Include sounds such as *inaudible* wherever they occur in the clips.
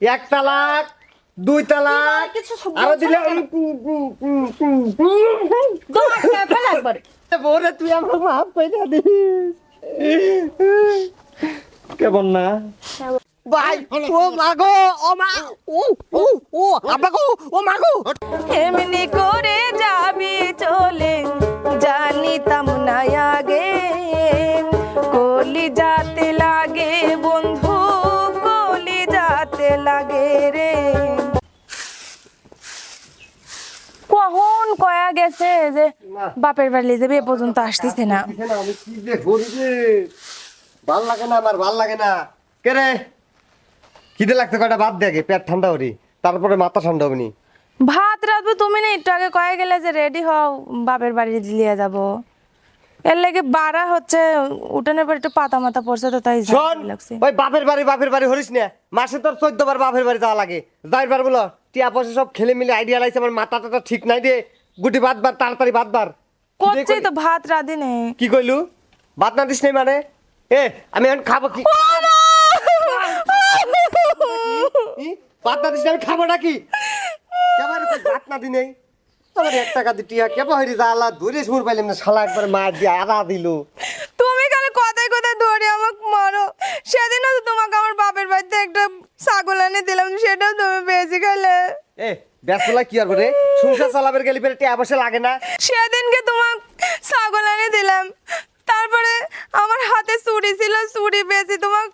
এক তালাক দুই তালাক আরও দিলে তুই আমার মাফ করে দিস। কেমন না? ভাই ও মাগো ও মা ও ও ও আবাগো ও মাগো এমনি করে যাবি চলে জানিতাম না আগে কলি যাতে লাগে বন্ধু কখন কয়া গেছে যে বাপের বাড়ি যাবে এ পর্যন্ত আসতেছে না। আমি কি যে করি রে ভালো লাগে না আমার ভালো লাগে না। কে রে? খিদে লাগছে কয়টা? বাদ দেখে পেট ঠান্ডা করি তারপরে মাথা ঠান্ডা হবেনি ভাত রাখবে তুমি না একটু আগে কয়ে গেলে যে রেডি হও বাপের বাড়ি লিয়ে যাব। এর লেগে বাড়া হচ্ছে উঠানের পর একটু পাতা মাথা পড়ছে তো তাই লাগছে। ওই বাপের বাড়ি বাপের বাড়ি হরিস না। মাসে তোর চোদ্দ বার বাপের বাড়ি যাওয়া লাগে। যাই বার বলো টিয়া পয়সা সব খেলে মিলে আইডিয়া লাগছে আমার মাথা টাটা ঠিক নাই রে। গুটি বাদ বার তাড়াতাড়ি বাদ বার। করছি তো ভাত রাধি নেই কি কইলু? বাদ না দিস নাই মানে? এ আমি এখন খাব কি? বাদ না দিস আমি খাব নাকি? কেমন বাদ না দি নেই? আমার এক টাকা দি টিয়া কেবা হইরি জালা ধরে সুর পাইলাম না শালা একবার মার দিয়ে আদা দিল। তুমি খালি কথায় কথায় ধরে আমাকে মারো। সেদিনও তো তোমাকে আমার বাপের বাড়িতে একটা ছাগল এনে দিলাম সেটাও তুমি বেশি খেলে এ ব্যস্তলা কি আর রে? সংসার চালাবের গেলি পেরে টিয়া পয়সা লাগে না। সেদিনকে তোমাকে ছাগল এনে দিলাম। তারপরে আমার হাতে চুড়ি ছিল চুড়ি বেশি তোমাকে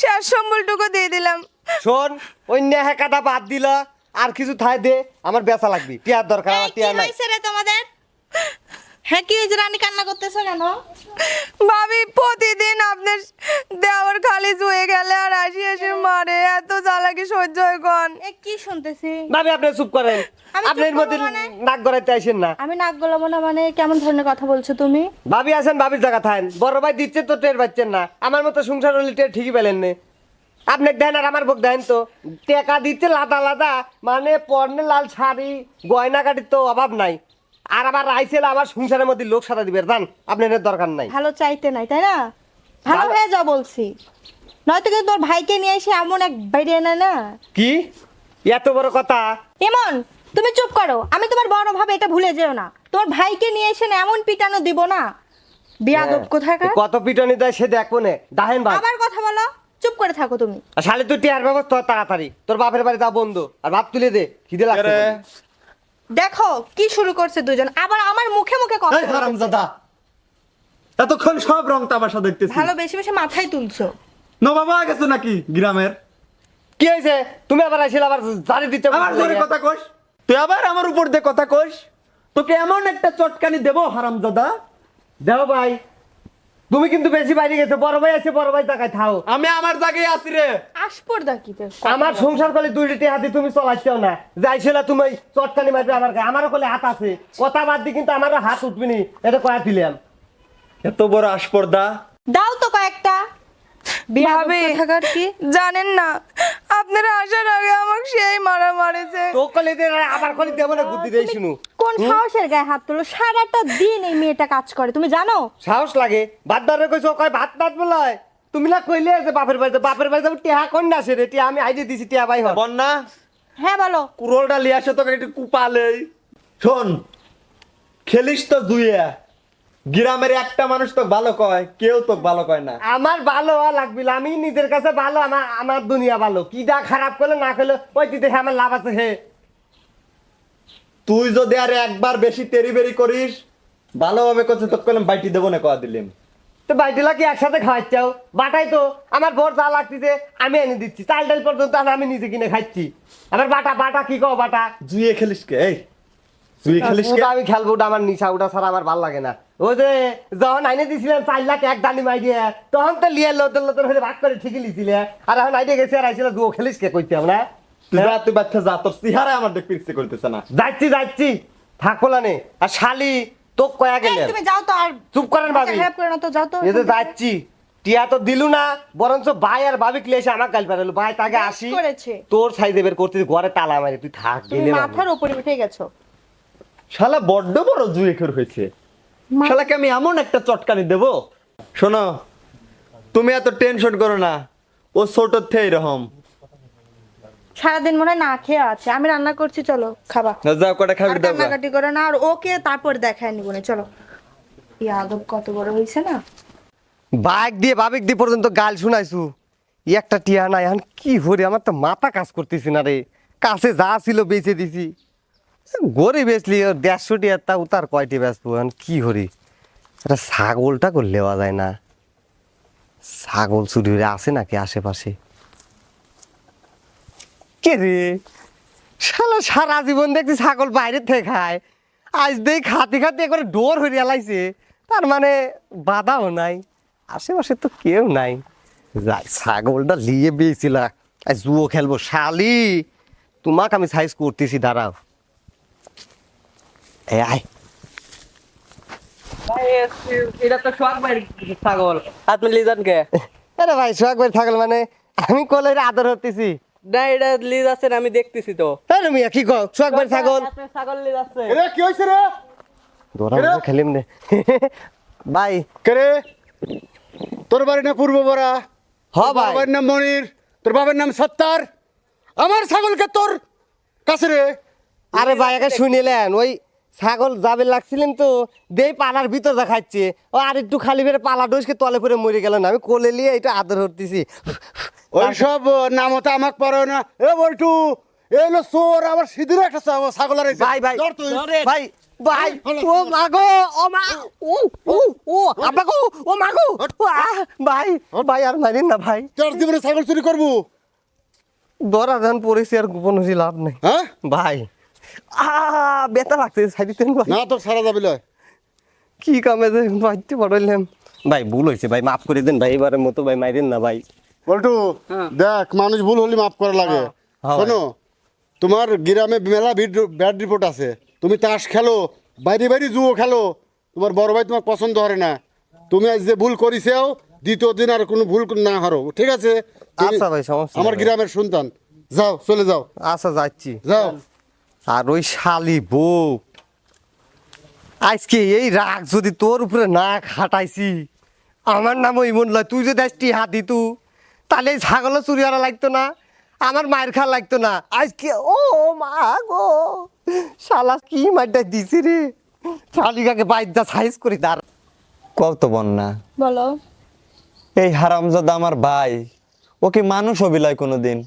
শেষ সম্বলটুকু দিয়ে দিলাম। শোন ওই নেহা কাটা বাদ দিলা আর কিছু থাই দে আমার বেচা লাগবে। টিয়ার দরকার আমার টিয়া নাই। হয়েছে রে তোমাদের? হ্যাঁ কি হয়েছে? রানী কান্না করতেছো কেন? ভাবি প্রতিদিন আপনার দেওয়ার খালি শুয়ে গেলে আর আসি আসি মারে এত জ্বালাকি সহ্য হয় কন। এ কি শুনতেছি? ভাবি আপনি চুপ করেন। আমি চুপ আপনি এর মধ্যে মানে? নাক গড়াইতে আসেন না। আমি নাক গলাবো না মানে কেমন ধরনের কথা বলছো তুমি? ভাবি আছেন ভাবির জায়গা থাকেন। বড় ভাই দিচ্ছে তো টের পাচ্ছেন না। আমার মতো সংসার হলে টের ঠিকই পেলেন নে। আপনি দেন আর আমার বুক দেন তো। টাকা দিচ্ছে লাদা লাদা। মানে পর্নে লাল শাড়ি গয়না কাটির তো অভাব নাই। আর আবার আইসেল আমার সংসারের মধ্যে লোক সাদা দিবে জান? আপনার এর দরকার নাই। ভালো চাইতে নাই তাই না? ভালো হয়ে যা বলছি। নয়তো কিন্তু তোর ভাইকে নিয়ে এসে এমন এক বাইরে না না? কি? এত বড় কথা? এমন তুমি চুপ করো। আমি তোমার বড় ভাবে এটা ভুলে যেও না। তোমার ভাইকে নিয়ে এসে না এমন পিটানো দিব না? বিয়াদব কোথাকার? হ্যাঁ। কত পিটনি দেয় সে দেখব নে দাহেন ভাই। আবার কথা বলো। চুপ করে থাকো তুমি। আর শালে তুই টিয়ার ব্যবস্থা তাড়াতাড়ি। তোর বাপের বাড়ি যা বন্ধু। আর ভাত তুলে দে। খিদে লাগছে দেখো কি শুরু করছে দুজন? আবার আমার মুখে মুখে কথা এই হারামজাদা এতক্ষণ সব রং তামাশা দেখতেছি। ভালো বেশি বেশি মাথায় তুলছো। নবাবা গেছে নাকি গ্রামের? কি হয়েছে? তুমি আবার আসলে আবার জারি দিতে আমার জোরে কথা কস তুই আবার আমার উপর দিয়ে কথা কস তোকে এমন একটা চটকানি দেবো হারামজাদা দেও ভাই। তুমি কিন্তু বেশি বাইরে গেছো বড় ভাই আছে বড় ভাই জায়গায় থাও। আমি আমার জায়গায় আছি রে। আসপর দাকিতে আমার সংসার করলে দুইটি হাতে তুমি চলাচ্ছেও না। যাইছিল তুমি চটকানি মারবে আমার গায়ে। আমারও করলে হাত আছে। কথা বাদ দি কিন্তু আমারও হাত উঠবে নি। এটা কয়া দিলাম। এত বড় আসপর্দা দাও তো কয়েকটা। ভাবি জানেন না। আপনারা আসার আগে আমাকে সেই মারা মারেছে। তো কলে দে আবার কলে দেবো না বুদ্ধি দেই শুনু। কোন সাহসের গায়ে হাত তুলো? সারাটা দিন এই মেয়েটা কাজ করে তুমি জানো? সাহস লাগে। ভাত বারে কইছো কয় ভাত ভাত বলয়। তুমি না কইলে যে বাপের বাড়িতে বাপের বাড়িতে টিহা কোন না সে রে টিহা আমি আইডি দিছি টিহা ভাই হন। বন্যা? হ্যাঁ বলো। কুরোলটা লিয়ে আসে তোকে একটু কুপালেই। শোন খেলিস তো জুইয়া গ্রামের একটা মানুষ তো ভালো কয় কেউ তো ভালো কয় না। আমার ভালো লাগবে আমি নিজের কাছে ভালো আমার আমার দুনিয়া ভালো। কি যা খারাপ করলে না করলে ওই দিতে আমার লাভ আছে হে। তুই যদি আর একবার বেশি তেরি বেরি করিস ভালোভাবে করছে তো কলম বাইটি দেবো না কয়া দিলাম। তো বাইটিলা কি একসাথে খাওয়াচ্ছাও? বাটাই তো আমার ভোর যা লাগতেছে আমি এনে দিচ্ছি। চাল ডাল পর্যন্ত আমি নিজে কিনে খাচ্ছি। আমার বাটা বাটা কি কও বাটা? জুয়ে খেলিস কে এই? জুয়ে খেলিস কে? আমি খেলব ওটা আমার নিশা ওটা ছাড়া আমার ভালো লাগে না। ওই যে যখন আইনে দিছিলাম চার লাখ এক দানি মাই দিয়ে তখন তো লিয়ে লোতর লোতর হয়ে ভাগ করে ঠিকই লিছিলে। আর এখন আইনে গেছে আর আইছিল জুয়ো খেলিস কে কইতে আমরা? যা তুই বাচ্চা যা তোর সিহারা আমার দেখতে ইচ্ছে করতেছে না। যাচ্ছি যাচ্ছি। থাকো আর শালি তো কয়া গেলে তুমি যাও তো আর চুপ করেন ভাবি হেল্প করে না তো যাও তো। এতে যাচ্ছি। টিয়া তো দিলু না বরঞ্চ ভাই আর ভাবি ক্লে এসে আমার গাল পাঠালো ভাই তাকে আসি। করেছে। তোর সাইজে বের করতে ঘরে তালা মারি। তুই থাক গেলে মাথার উপরে উঠে গেছো। শালা বড্ড বড় জুয়ে খের হয়েছে। শালাকে আমি এমন একটা চটকানি দেব? শোনো তুমি এত টেনশন করো না। ও ছোট থেকে এরকম সারাদিন মনে হয় না খেয়ে আছে। আমি রান্না করছি চলো খাবা। না যাও কটা খাবি দাও। কান্নাকাটি করে না। আর ওকে তারপর দেখায় নিব না চলো। ইয়াদব কত বড় হয়েছে না? বাইক দিয়ে বাবিক দিয়ে পর্যন্ত গাল শুনাইছু। ই একটা টিয়া নাই এখন কি হরে? আমার তো মাথা কাজ করতেছি না রে। কাছে যা ছিল বেচে দিছি। গরিব বেচলি ওর দেড়শো টিয়া তা উতার কয়টি বেচবো? এখন কি হরি এটা ছাগলটা করে নেওয়া যায় না। ছাগল চুরি হয়ে আছে নাকি আশেপাশে? কে রে? শালা সারা জীবন দেখছি ছাগল বাইরে থেকে খায়। আজ দেই খাতে খাতে একবারে ডোর হয়ে এলাইছে তার মানে বাধাও নাই। আশেপাশে তো কেউ নাই। যাই, ছাগলটা লিয়ে বেয়েছিলা আজ জুয়ো খেলব। শালি, তোমাকে আমি সাইজ করতেছি, দাঁড়াও। আয়। এটা তো ছাগল। আপনি লিজান কে আরে ভাই সোহাগ ভাই থাকল মানে আমি কলের আদর হতেছি। না এটা লিজ আছেন আমি দেখতেছি তো। আরে মিয়া কি কও? সোহাগ ভাই ছাগল। ছাগল লিজ আছে। রে? কি রে? খেলিম নে। *laughs* ভাই। কে রে? তোর বাড়ির নাম পূর্ব বরা। হ ভাই। বাবার নাম মনির। তোর বাবার নাম সত্তার। আমার ছাগলকে তোর কাছে রে। আরে ভাই একে শুনিলেন ওই ছাগল যাবে লাগছিলেন তো দেই পালার ভিতর দেখাচ্ছে। ও আর একটু খালি বেড়ে পালা ডোসকে তলে পরে মরে গেল না আমি কোলে নিয়ে এটা আদর হতেছি ওই সব নাম তো আমাক পারো না। এ বল্টু এই হলো চোর আমার সিঁদুর একটা ছাগল আর ভাই ভাই ভাই ভাই ও মাগো ও মা ও ও ও আব্বাগো ও মাগো ভাই ভাই আর মারিন না ভাই। তোর জীবনে ছাগল চুরি করব? দরা ধান পড়েছি আর গোপন হয়েছি লাভ নেই। হ্যাঁ? ভাই। আ বেতা লাগছে ভাই না তোর সারা যাবি লয়। কি কামে যে বাইতে পড়াইলাম ভাই ভুল হয়েছে ভাই মাফ করে দেন ভাই এবারের মতো ভাই মাইরেন না ভাই। বল্টু দেখ মানুষ ভুল হলে মাফ করা লাগে। হ্যাঁ, শোনো তোমার গ্রামে মেলা ব্যাড রিপোর্ট আছে। তুমি তাস খেলো বাইরে বাইরে জুয়ো খেলো। তোমার বড় ভাই তোমার পছন্দ করে না। তুমি আজ যে ভুল করিসেও দ্বিতীয় দিন আর কোনো ভুল না হারো ঠিক আছে? আচ্ছা ভাই, সমস্যা আমার গ্রামের সন্তান। যাও চলে যাও। আচ্ছা যাচ্ছি। যাও। আর ওই শালি বউ। আজকে এই রাগ যদি তোর উপরে না খাটাইছি আমার নাম ইমন লয় তুই যদি আজটি হাত দিতু তাহলে এই ছাগলও চুরি হারা লাগতো না আমার মায়ের খা লাগতো না। আজকে ও মা গো শালা কি মারটা দিছি রে? শালিকাকে বাইদা সাইজ করি তার কত বন্যা। বলো। এই হারামজাদা আমার ভাই ওকে মানুষ অবিলায় কোনোদিন।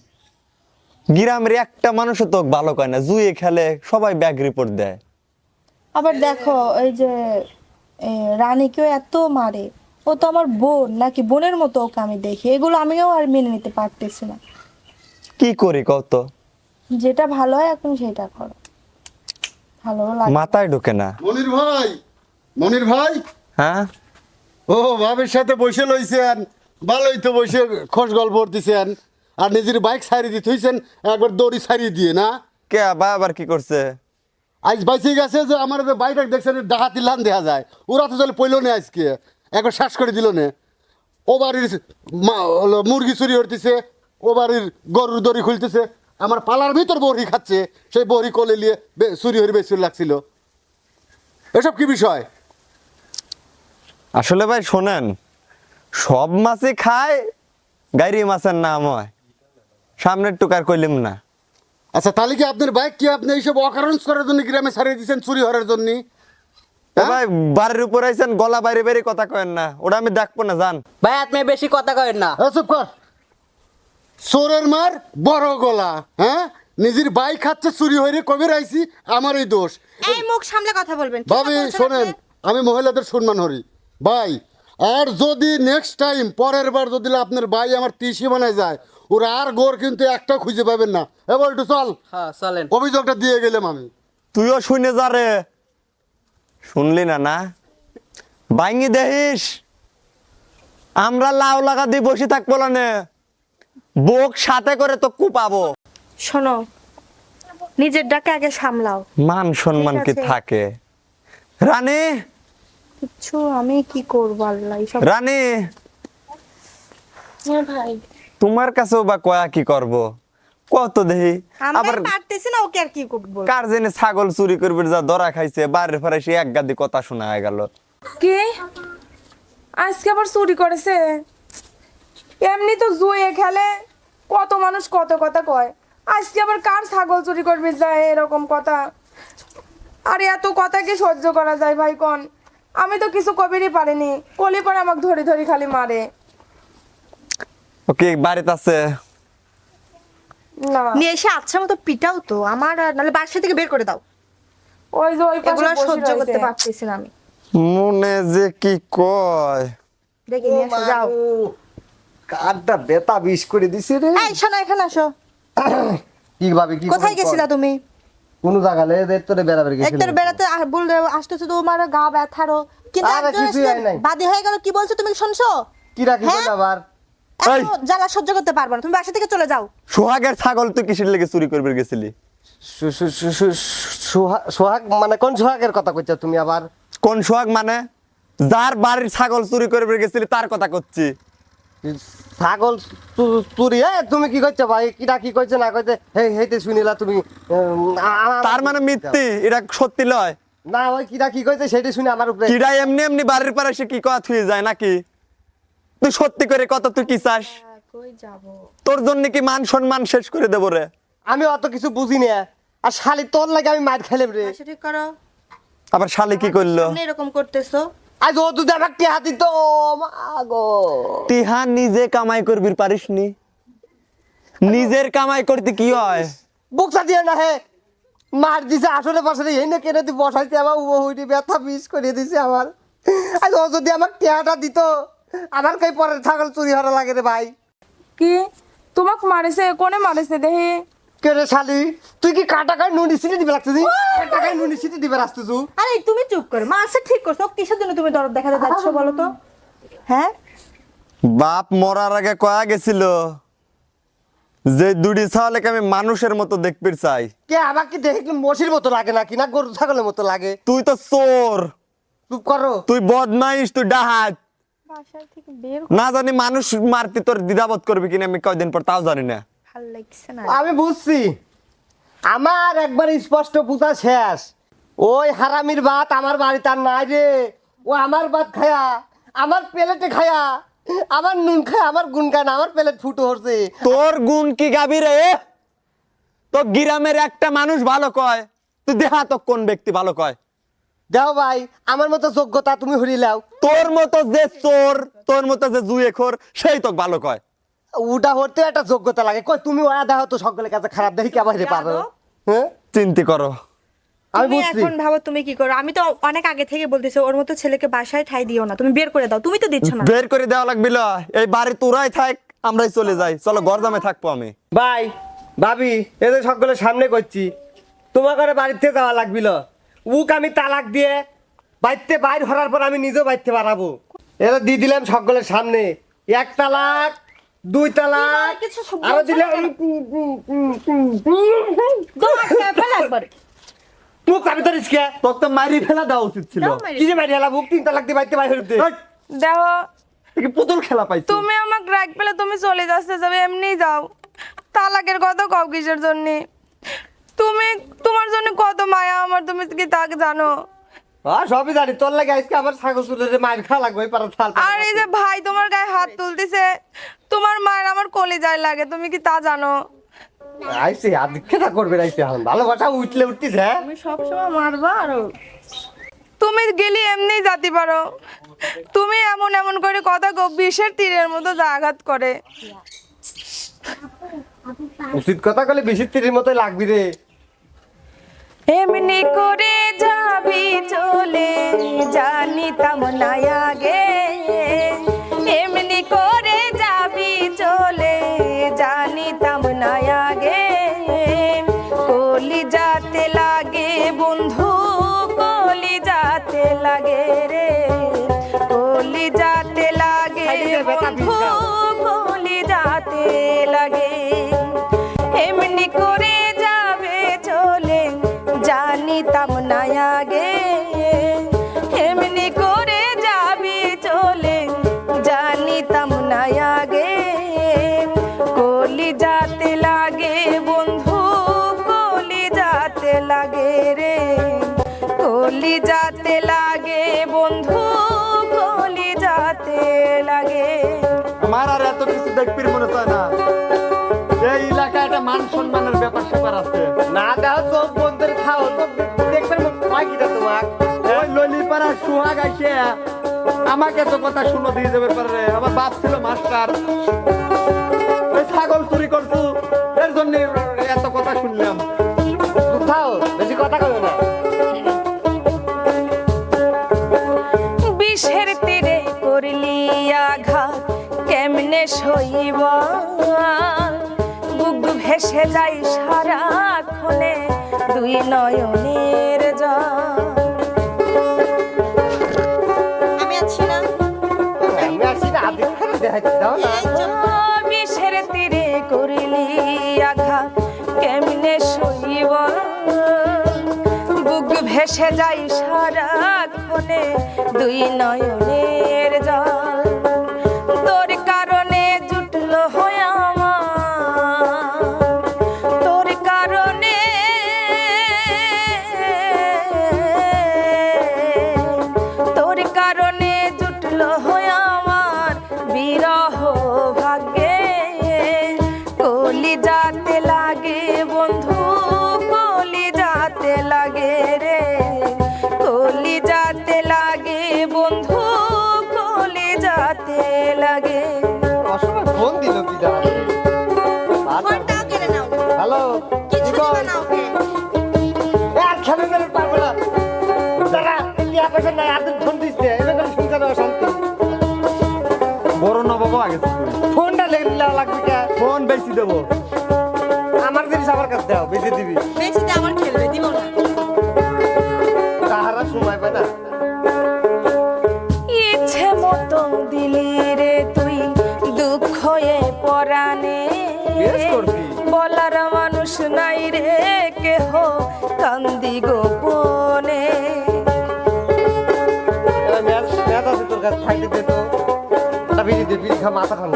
গ্রামের একটা মানুষও তো ভালো কয় না জুয়ে খেলে সবাই ব্যাগ রিপোর্ট দেয়। আবার দেখো এই যে রানীকেও এত মারে ও তো আমার বোন নাকি বোনের মতো ওকে আমি দেখি এগুলো আমিও আর মেনে নিতে পারতেছি না। কি করি কত যেটা ভালো হয় এখন সেটা করো। ভালো লাগে। মাথায় ঢোকে না। মনির ভাই মনির ভাই? হ্যাঁ? ও ভাবির সাথে বসে লইছেন ভালোই তো বসে খোঁজ গল্প করতেছেন। আর নিজের বাইক সারিয়ে দিতে হইছেন একবার দড়ি সারিয়ে দিয়ে না? কে বা আবার কি করছে? আজ বাইসে গেছে যে আমার যে বাইটা দেখছেন ডাকাতি লান দেখা যায়। ওরা তো চলে পইল না আজকে। একবার শ্বাস করে দিল না। ও বাড়ির মুরগি চুরি হতেছে ও বাড়ির গরুর দড়ি খুলতেছে। আমার পালার ভিতর বড়ি খাচ্ছে সেই বড়ি কোলে নিয়ে চুরি হয়ে বেশি লাগছিল। এসব কি বিষয়? আসলে ভাই শোনেন সব মাছই খায় গাইরি মাছের নাম হয়। সামনের টুকার কইলিম না। আচ্ছা তাহলে কি আপনার বাইক কি আপনি এইসব অকারণ করার জন্য গ্রামে ছাড়িয়ে দিচ্ছেন চুরি হওয়ার জন্য? এ ভাই বাড়ির উপর আইছেন গলা বাইরে বাইরে কথা কয়েন না। ওটা আমি দেখব না জান ভাই আপনি বেশি কথা কয়েন না। চুপ কর। চোরের মার বড় গলা হ্যাঁ? নিজের বাইক খাচ্ছে চুরি হয়ে কবে রাইছি আমারই দোষ। এই মুখ সামলে কথা বলবেন। ভাবি শোনেন আমি মহিলাদের সম্মান হরি ভাই আর যদি নেক্সট টাইম পরের বার যদি আপনার ভাই আমার তিসি বানায় যায় ওরা আর গোর কিন্তু একটা খুঁজে পাবেন না। এবার একটু চল। হ্যাঁ চলেন। অভিযোগটা দিয়ে গেলাম আমি। তুইও শুনে যা রে। শুনলি না না? বাইঙ্গি দেখিস? আমরা লাউ লাগা দিয়ে বসে থাকব না বোক সাথে করে তো কুপাবো। শোনো নিজের ডাকে আগে সামলাও। মান সম্মান কি থাকে? রানী? কিচ্ছু আমি কি করব আল্লাহ রানী? হ্যাঁ ভাই। তোমার কাছেও বা কয়া কি করব? কত দেহি। আবার পারতেছি না ওকে আর কি করব? কার জেনে ছাগল চুরি করবে যা ধরা খাইছে বাড়ির ফেরে সে এক গাদি কথা শোনা হয়ে গেল। কি? আজকে আবার চুরি করেছে? এমনি তো জুয়ে খেলে কত মানুষ কত কথা কয়। আজকে আবার কার ছাগল চুরি করবি যায় এরকম কথা? আর এত কথা কি সহ্য করা যায় ভাই কন? আমি তো কিছু কবিরই পারিনি। কলি পরে আমাকে ধরি ধরি খালি মারে। ওকে বাড়িতে আছে। না। নিয়ে এসে আচ্ছা মতো পিটাও তো আমার আর নাহলে বাসা থেকে বের করে দাও। ওই যে ওই পাশে বসে সহ্য করতে রয়েছে। পারতেছি না আমি। মনে যে কি কয়। দেখে নিয়ে এসো যাও। কাঠটা বেতা বিষ করে দিছে রে। এই শোনো এখানে আসো। কি ভাবে কি কোথায় গেছিলা তুমি? কোন জায়গা লে দের তোরে একটু গেছিল বেড়াতে আ- বললে আসতেছে তোমার গা ব্যথারও। কিন্তু আরে একজন কিছুই হয় নাই। বাদী হয়ে গেল কি বলছো তুমি শুনছো? কি রাখি হ্যাঁ? আবার? এই! এত জ্বালা সহ্য করতে পারব না। তুমি বাসা থেকে চলে যাও। সোহাগের ছাগল তুই কিসের লেগে চুরি করবে গেছিলি? সোহাগ মানে কোন সোহাগের কথা কইছো তুমি আবার? কোন সোহাগ মানে? যার বাড়ির ছাগল চুরি করবে গেছিলি তার কথা করছি ছাগল চুরি? এ তুমি কি কইছো ভাই? কিটা কি কইছো না কইছে? হেই হেইতে শুনিলা তুমি। তার মানে মিথ্যি এটা সত্যি লয়। না ওই কিটা কি কইছে সেটা শুনে আমার উপরে। কিরা এমনি এমনি বাড়ির পারে সে কি কথা থুয়ে যায় নাকি? তুই সত্যি করে কত তুই কি চাস? তোর জন্য কি মান সম্মান শেষ করে দেবো রে? আমি অত কিছু বুঝি না। আর শালি তোর লাগে আমি মার খেলাম রে। ঠিক করো। আবার শালি কি করল? এরকম করতেছো। আজ ও তুই আমার টিহা দিত। মাগো তিহা নিজে কামাই করবি পারিস নি? নিজের কামাই করতে কি হয়? বুকসা দিয়ে না হে। মার দিছে আসলে পাশে এই না কেন তুই বসাইছে আমার উইটি ব্যথা মিস করে দিছে আমার। আজ ও যদি আমার টিহাটা দিত আমার কই পরে ছাগল চুরি হওয়া লাগে রে ভাই? কি? তোমাকে মারেছে কোনে মারেছে দেহি? কে রে শালি? তুই কি কাটা কাই নুনি সিটি দিবে লাগছিস কাটা কাই নুনি সিটি দিবে রাস্তাছ আরে তুমি চুপ করো। মা আচ্ছা ঠিক করছ। কিসের জন্য তুমি দরদ দেখাতে যাচ্ছ বলো তো? হ্যাঁ? বাপ মরার আগে কয়া গেছিল যে দুটি ছাওয়ালেকে আমি মানুষের মতো দেখতে চাই। কে আমাকে দেখে কি মসির মতো লাগে নাকি? না গরু ছাগলের মতো লাগে? তুই তো চোর। চুপ করো। তুই বদমাইশ তুই ডাহাত। না জানি মানুষ মারতে তোর দ্বিধাবোধ করবি কিনা আমি কয়দিন পর তাও জানি না। ভালো লাগছে না। আমি বুঝছি। আমার একবার স্পষ্ট বুঝা শেষ। ওই হারামির ভাত আমার বাড়িতে আর নাই রে। ও আমার ভাত খায়া আমার প্লেটে খায়া আমার নুন খায় আমার গুন খায় না আমার প্লেট ফুটো হচ্ছে। তোর গুণ কি গাবি রে? তো গ্রামের একটা মানুষ ভালো কয় তুই দেহা তো কোন ব্যক্তি ভালো কয়? দেও ভাই আমার মতো যোগ্যতা তুমি হরিলাও তোর মতো যে চোর তোর মতো যে জুয়ে খোর সেই তো ভালো কয়। উটা হতে একটা যোগ্যতা লাগে। কই তুমি ওয়া দেহ তো সকলের কাছে খারাপ দেখি কে আবার পারো হ্যাঁ? চিন্তি করো। আমি বুঝছি। এখন ভাবো তুমি কি করো। আমি তো অনেক আগে থেকে বলতেছি ওর মতো ছেলেকে বাসায় ঠাই দিও না। তুমি বের করে দাও। তুমি তো দিচ্ছ না। বের করে দেওয়া লাগবে। এই বাড়ি তোরাই থাক আমরাই চলে যাই। চলো গরদামে থাকব আমি। ভাই ভাবি এদের সকলের সামনে করছি। তোমার ঘরে বাড়িতে যাওয়া লাগবিল উক আমি তালাক দিয়ে বাইতে বাইর হওয়ার পর আমি নিজেও বাইতে বাড়াবো এটা দিয়ে দিলাম সকলের সামনে। এক তালাক দুই তালাক আরও ফেলো একবার। মুখ চাবি ধরিস কে তোর তো মারি ফেলা দেওয়া উচিত ছিল। কি যে বাইরে হেলা বুক তিন তালাক দিয়ে বাড়িতে বাইরে হতে দেখো পুতুল খেলা পাইছি তুমি আমাকে রাগ পেলে তুমি চলে যাচ্ছে যাবে এমনি যাও। তালাকের কথা কও কিসের জন্য? তুমি তোমার জন্য কত মায়া আমার তুমি কি তাকে জানো? হ্যাঁ সবই জানি তোর লাগে আজকে আমার ছাগল চুলের মায়ের খাওয়া লাগবে পাড়া থাল আর এই যে ভাই তোমার গায়ে হাত তুলতেছে তোমার মায়ের আমার কলে যায় লাগে তুমি কি তা জানো? আইসি আর খেতা করবে আইসি এখন ভালোবাসা উঠলে উঠতিস হ্যাঁ? তুমি সবসময় মারবা আর। তুমি গেলি এমনি যাতে পারো। তুমি এমন এমন করে কথা গো বিষের তীরের মতো যা আঘাত করে। উচিত কথা কলে বেশি তিরির মতো লাগবি রে। এমনি করে যাবি চলে জানিতাম না আগে। এমনি করে যাবি চলে জানিতাম আর এত কিছু দেখবির মনে হয় না। এই এলাকায় একটা মান সম্মানের ব্যাপার স্যাপার আছে। না দাও তো বন্ধের খাও তো দেখবেন পাখিটা তোমার ওই ললিপাড়া সুহাগ আসে আমাকে তো কথা শুনো দিয়ে যাবে পারে আমার বাপ ছিল মাস্টার। ওই ছাগল চুরি করছু। এর জন্য এত কথা শুনলাম। সইব বুক ভেসে যাই সারাক্ষণে দুই নয়নের জল। আমি আছি না। আমি আসি না আদি খারাপ দেখাইতে দাও না। এই যে ও বিষের তীরে করলি আঘাত কেমনে সইব? বুক ভেসে যাই সারাক্ষণে দুই নয়নের জল। লাগবে কে? ফোন বেশি দেবো। আমার জিনিস আমার কাছে দাও বেঁচে দিবি। বেশিতে আমার খেলবে দিব না। তাহারা সময় পায় না। ইচ্ছে মতো দিলি রে তুই দুঃখ এ পরাণে। বলার মানুষ নাই রে কেহ কান্দি গোপনে। তোর কাছে দে তো। দে মাথা খান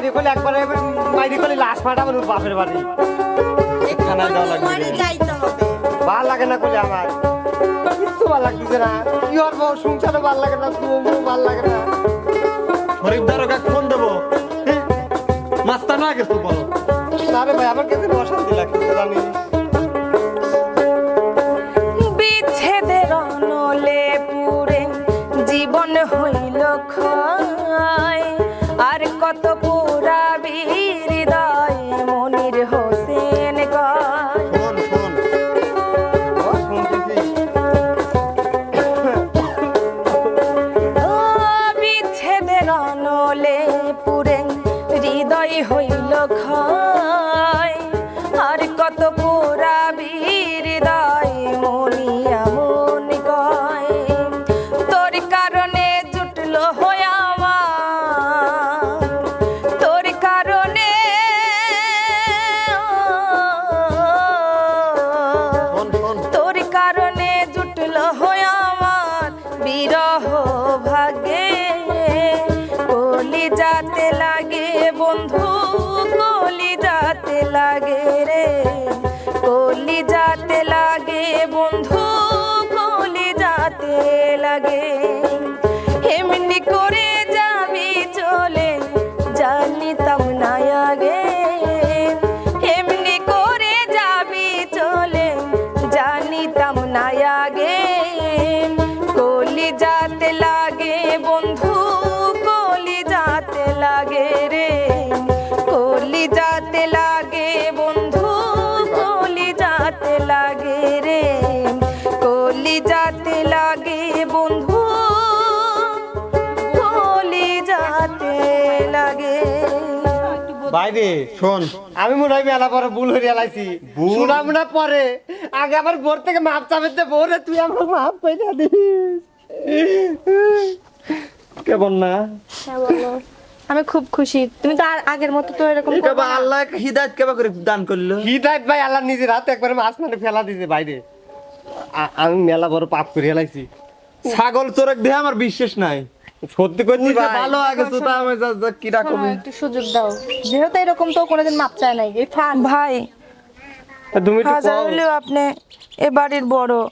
বাইরে করলে একবার বাইরে করলে লাশ ফাটাবো ওর বাপের বাড়ি। থানায় যাওয়া লাগবে। তোমারই যাইতে হবে। ভালো লাগে না করলে আমার। কিচ্ছু ভালো লাগতেছে না। কি সংসারও ভালো লাগে না ভালো লাগে না। ফোন দেবো? মাস্তান না গেছো বলো। না রে ভাই আমার কাছে অশান্তি লাগতেছে জানিস। নলে পুরে জীবন হইল ক্ষয়। আর কত পুরা বাইরে শোন। আমি মনে হয় মেলা পরে ভুল হয়ে এলাইছি শুনাম না পরে। আগে আমার বোর থেকে মাপ চাপেতে বোরে তুই আমার মাপ কইরা দিস। কেমন না? হ্যাঁ আমি খুব খুশি। তুমি তো আর আগের মতো তো এরকম এটা করবে বা না। আল্লাহ হিদায়ত কেবা করে দান করল? হিদায়ত ভাই আল্লাহ নিজের হাতে একবারে মাছ মানে ফেলা দিছে বাইরে। আ- আমি মেলা বড় পাপ করে এলাইছি ছাগল চোরক দেহে আমার বিশ্বাস নাই। সত্যি করছি তুই ভাই? ভালো আগে তো তা আমি যা- যা কিরা শোনো, কবি একটু সুযোগ দাও। যেহেতু এরকম তো কোনোদিন মাপ চায় নাই এই ফান ভাই তুমি হাজার। হলেও আপনি এ বাড়ির বড়।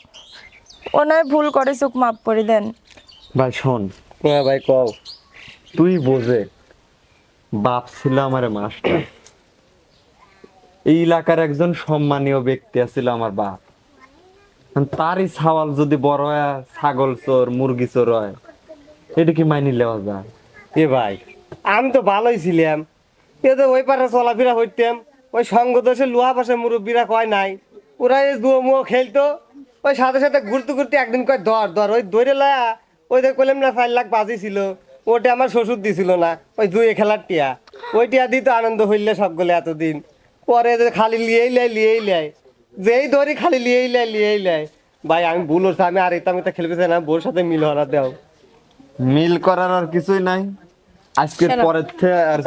ওনার ভুল করে চোখ মাপ করে দেন। ভাই শোন। হ্যাঁ ভাই কও। তুই বোঝে বাপ ছিল আমার মাস্টার। এই এলাকার একজন সম্মানীয় ব্যক্তি আছিল আমার বাপ। তারই ছাওয়াল যদি বড় হয় ছাগল চোর মুরগি চোর হয় এটা কি মাইনি লেওয়া যায় এ ভাই, আমি তো ভালোই ছিলাম। এ তো ওই পারে চলাফেরা হইতাম ওই সঙ্গ দোষে লোহা পাশে মুরব্বীরা কয় নাই। ওরা এই দুয়ো মুয়ো খেলতো, ওই সাথে সাথে ঘুরতে ঘুরতে একদিন কয়, ধর ধর। ওই দৌড়ে লয়া, ওই যে কইলাম না, চার লাখ বাজি ছিল, ওটা আমার শ্বশুর দিছিল না, ওই জুয়ে খেলার টিয়া। ওই টিয়া দিত আনন্দ হইলে সবগুলো এতদিন। পরে যে খালি লিয়েই লাই লিয়েই লাই। যেই দড়ি খালি লিয়েই লাই লিয়েই লাই। ভাই, আমি ভুল হচ্ছে আমি আর এটা আমি তো চাই না বোর সাথে মিল হরা দেও। মিল করার আর কিছুই নাই। আজকের পরের থেকে আর।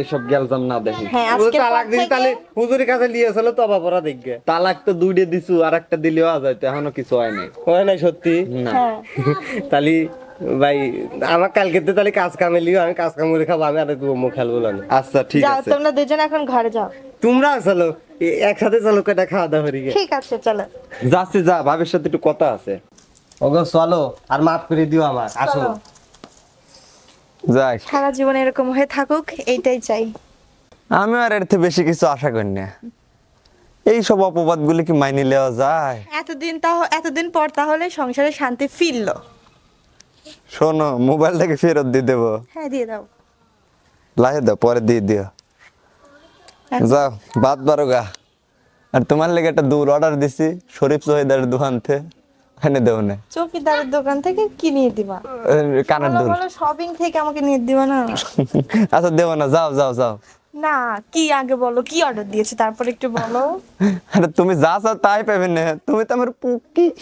এসব গেলজাম না দেখি। হ্যাঁ তালাক দিন তাহলে হুজুরের কাছে লিয়েছিল তো বাবা দেখবে। তালাক তো দুইটা দিছু আর একটা দিলেও যায় এখনও কিছু হয় নাই। হয় নাই সত্যি? না। হ্যাঁ। *laughs* তাহলে ভাই আমার কালকে তো তাহলে কাজ কামে লিও আমি কাজ কাম করে খাব আমি আর দু মুখ খেলব না আচ্ছা ঠিক যাও আছে। তোমরা দুজন এখন ঘরে যাও। তোমরা চলো একসাথে চলো কটা খাওয়া দাওয়া ঠিক আছে চলো। যাচ্ছি যা ভাবের সাথে একটু কথা আছে। ওগো চলো আর মাফ করে দিও আমার আসো। সারা জীবন এরকম হয়ে থাকুক এইটাই চাই। আমি আর এর থেকে বেশি কিছু আশা করি না। এই সব অপবাদ গুলি কি মাইনে নেওয়া যায়? এতদিন তাহ এতদিন পর তাহলে সংসারে শান্তি ফিরলো। শোনো মোবাইলটাকে ফেরত দিয়ে দেবো। হ্যাঁ দিয়ে দাও। লাহে দাও পরে দিয়ে দিও। যাও বাদ বারো গা। আর তোমার লেগে একটা দূর অর্ডার দিছি শরীফ সোহেদার দোকান থেকে এনে দেও না। চৌকিদারের দোকান থেকে কি নিয়ে দিবা? কানের দুল। বলো শপিং থেকে আমাকে নিয়ে দিবা না? *laughs* আচ্ছা দেবো না যাও যাও যাও। না কি আগে বলো কি অর্ডার দিয়েছে? তারপর একটু বলো। *laughs* আরে তুমি যা চাও তাই পাবে না। তুমি তো আমার পুকি *laughs*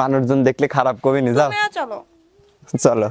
মানুষজন দেখলে খারাপ কবি নি যাও। চলো। চলো।